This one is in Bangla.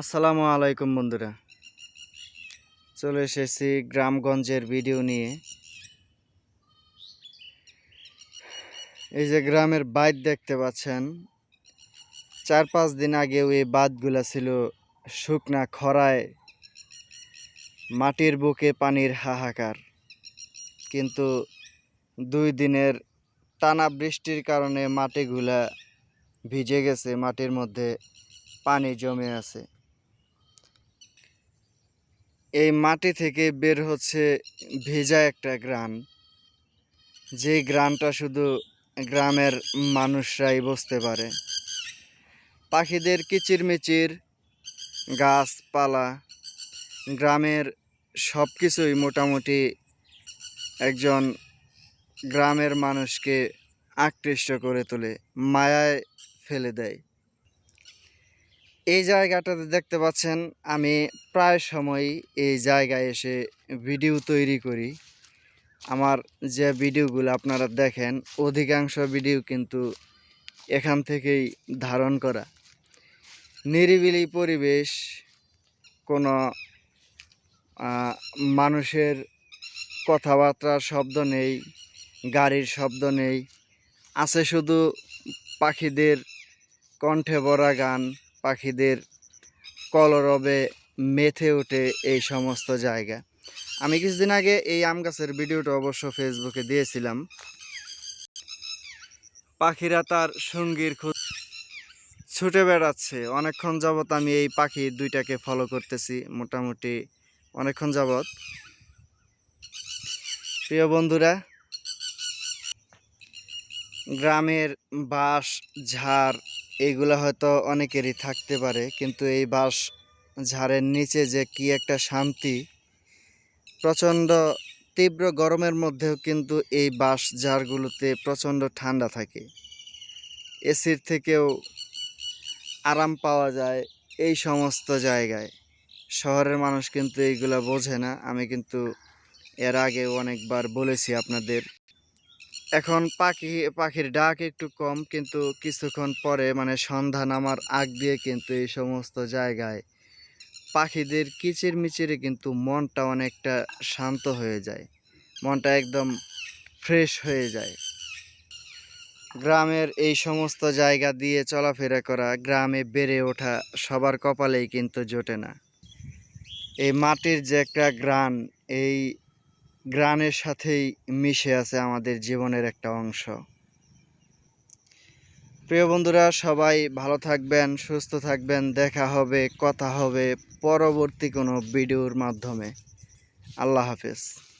আসসালামু আলাইকুম বন্ধুরা। চলে এসেছি গ্রামগঞ্জের ভিডিও নিয়ে। এই যে গ্রামের বাঁধ দেখতে পাচ্ছেন চার পাঁচ দিন আগেও এই বাঁধগুলা ছিল শুকনা খরায়, মাটির বুকে পানির হাহাকার। কিন্তু দুই দিনের টানা বৃষ্টির কারণে মাটিগুলা ভিজে গেছে, মাটির মধ্যে পানি জমে আছে। এই মাটি থেকে বের হচ্ছে ভেজা একটা গ্রান। যে গ্রানটা শুধু গ্রামের মানুষরাই বুঝতে পারে। পাখিদের কিচিরমিচির, গাছপালা, গ্রামের সব কিছুই মোটামুটি একজন গ্রামের মানুষকে আকৃষ্ট করে তোলে, মায়ায় ফেলে দেয়। এই জায়গাটাতে দেখতে পাচ্ছেন আমি প্রায় সময় এই জায়গায় এসে ভিডিও তৈরি করি। আমার যে ভিডিওগুলো আপনারা দেখেন, অধিকাংশ ভিডিও কিন্তু এখান থেকেই ধারণ করা। নিরিবিলি পরিবেশ, কোনো মানুষের কথাবার্তার শব্দ নেই, গাড়ির শব্দ নেই, আছে শুধু পাখিদের কণ্ঠে ভরা গান পাখিদের কলরবে মেথে ওঠে এই সমস্ত জায়গা। আমি কিছুদিন আগে এই আম গাছের ভিডিওটা অবশ্য ফেসবুকে দিয়েছিলাম। পাখিরা তার সঙ্গীর খোঁজ ছুটে বেড়াচ্ছে। অনেকক্ষণ যাবৎ আমি এই পাখি দুইটাকে ফলো করতেছি, মোটামুটি অনেকক্ষণ যাবৎ। প্রিয় বন্ধুরা, গ্রামের বাঁশ, ঝাড় এইগুলো হয়তো অনেকেরই থাকতে পারে, কিন্তু এই বাঁশ ঝাড়ের নিচে যে কি একটা শান্তি, প্রচণ্ড তীব্র গরমের মধ্যেও কিন্তু এই বাঁশ ঝাড়গুলোতে প্রচণ্ড ঠান্ডা থাকে। এসির থেকেও আরাম পাওয়া যায় এই সমস্ত জায়গায়। শহরের মানুষ কিন্তু এইগুলো বোঝে না। আমি কিন্তু এর আগে অনেকবার বলেছি আপনাদের এখন পাখি, পাখির ডাক একটু কম কিন্তু কিছুক্ষণ পরে মানে সন্ধ্যা নামার আগ দিয়ে কিন্তু এই সমস্ত জায়গায় পাখিদের কিচির মিচিরে কিন্তু মনটা অনেকটা শান্ত হয়ে যায়। মনটা একদম ফ্রেশ হয়ে যায়। গ্রামের এই সমস্ত জায়গা দিয়ে চলাফেরা করা, গ্রামে বেড়ে ওঠা সবার কপালেই কিন্তু জোটে না। এই মাটির যে একটা গ্রান এই গ্রানের সাথেই মিশে আছে আমাদের জীবনের একটা অংশ। প্রিয় বন্ধুরা, সবাই ভালো থাকবেন, সুস্থ থাকবেন, দেখা হবে, কথা হবে পরবর্তী কোনো ভিডিওর মাধ্যমে। আল্লাহ হাফেজ।